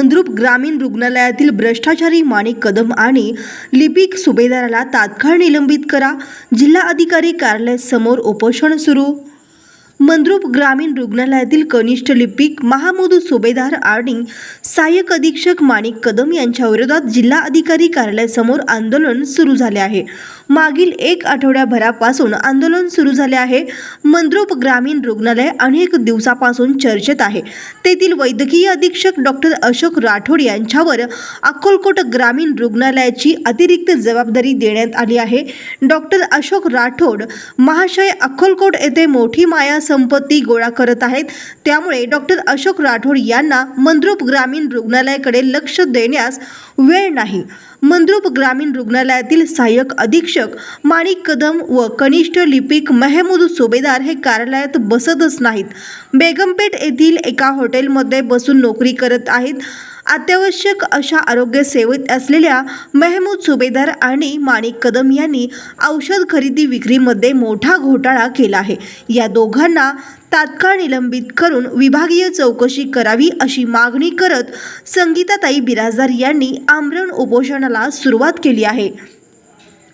मंद्रुप ग्रामीण रुग्णालयातील भ्रष्टाचारी माणिक कदम आणि लिपिक सुभेदाराला तात्काळ निलंबित करा. जिल्हा अधिकारी कार्यालय समोर उपोषण सुरू. मंद्रुप ग्रामीण रुग्णालयातील कनिष्ठ लिपिक महामोदू सुभेदार आणि सहाय्यक अधीक्षक माणिक कदम यांच्या विरोधात जिल्हा अधिकारी कार्यालयासमोर आंदोलन सुरू झाले आहे. मागील एक आठवड्याभरापासून आंदोलन सुरू झाले आहे. मंद्रुप ग्रामीण रुग्णालय अनेक दिवसापासून चर्चेत आहे. तेथील वैद्यकीय अधीक्षक डॉक्टर अशोक राठोड यांच्यावर अक्कलकोट ग्रामीण रुग्णालयाची अतिरिक्त जबाबदारी देण्यात आली आहे. डॉक्टर अशोक राठोड महाशय अक्कलकोट येथे मोठी माया संपत्ती गोळा करत आहेत. त्यामुळे डॉक्टर अशोक राठोड यांना मंद्रुप ग्रामीण रुग्णालयाकडे लक्ष देण्यास वेळ नाही. मंद्रुप ग्रामीण रुग्णालयातील सहाय्यक अधीक्षक माणिक कदम व कनिष्ठ लिपिक मेहमूद सुभेदार हे कार्यालयात बसतच नाहीत. बेगमपेठ येथील एका हॉटेलमध्ये बसून नोकरी करत आहेत. अत्यावश्यक अशा आरोग्य सेवेत असलेल्या मेहमूद सुभेदार आणि माणिक कदम यांनी औषध खरेदी विक्रीमध्ये मोठा घोटाळा केला आहे. या दोघांना तात्काळ निलंबित करून विभागीय चौकशी करावी अशी मागणी करत संगीताताई बिराजदार यांनी आमरण उपोषणाला सुरुवात केली आहे.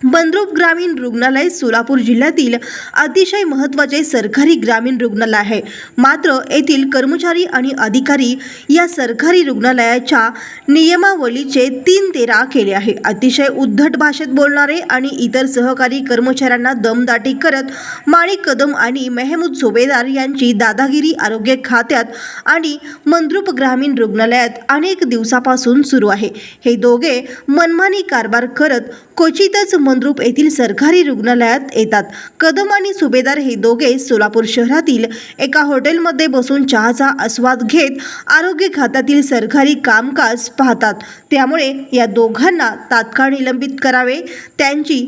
बंद्रूप ग्रामीण रुग्णालय सोलापूर जिल्ह्यातील अतिशय महत्त्वाचे सरकारी ग्रामीण रुग्णालय आहे. मात्र येथील कर्मचारी आणि अधिकारी या सरकारी रुग्णालयाच्या नियमावलीचे तीन तेरा केले आहे. अतिशय उद्धट भाषेत बोलणारे आणि इतर सहकारी कर्मचाऱ्यांना दमदाटी करत माणिक कदम आणि मेहमूद सुभेदार यांची दादागिरी आरोग्य खात्यात आणि मंद्रूप ग्रामीण रुग्णालयात अनेक दिवसापासून सुरू आहे. हे दोघे मनमानी कारभार करत क्वचितच मंद्रुप येथील सरकारी रुग्णालयात येतात. कदम आणि सुभेदार हे दोघे सोलापूर शहरातील एका हॉटेलमध्ये बसून चहाचा आस्वाद घेत आरोग्य खात्यातील सरकारी कामकाज पाहतात. त्यामुळे या दोघांना तात्काळ निलंबित करावे. त्यांची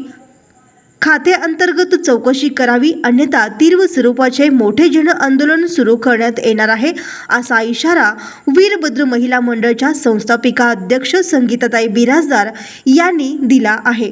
खाते अंतर्गत चौकशी करावी अन्यथा तीव्र स्वरूपाचे मोठे जन आंदोलन सुरू करण्यात येणार आहे असा इशारा वीरभद्र महिला मंडळच्या संस्थापिका अध्यक्ष संगीताताई बिराजदार यांनी दिला आहे.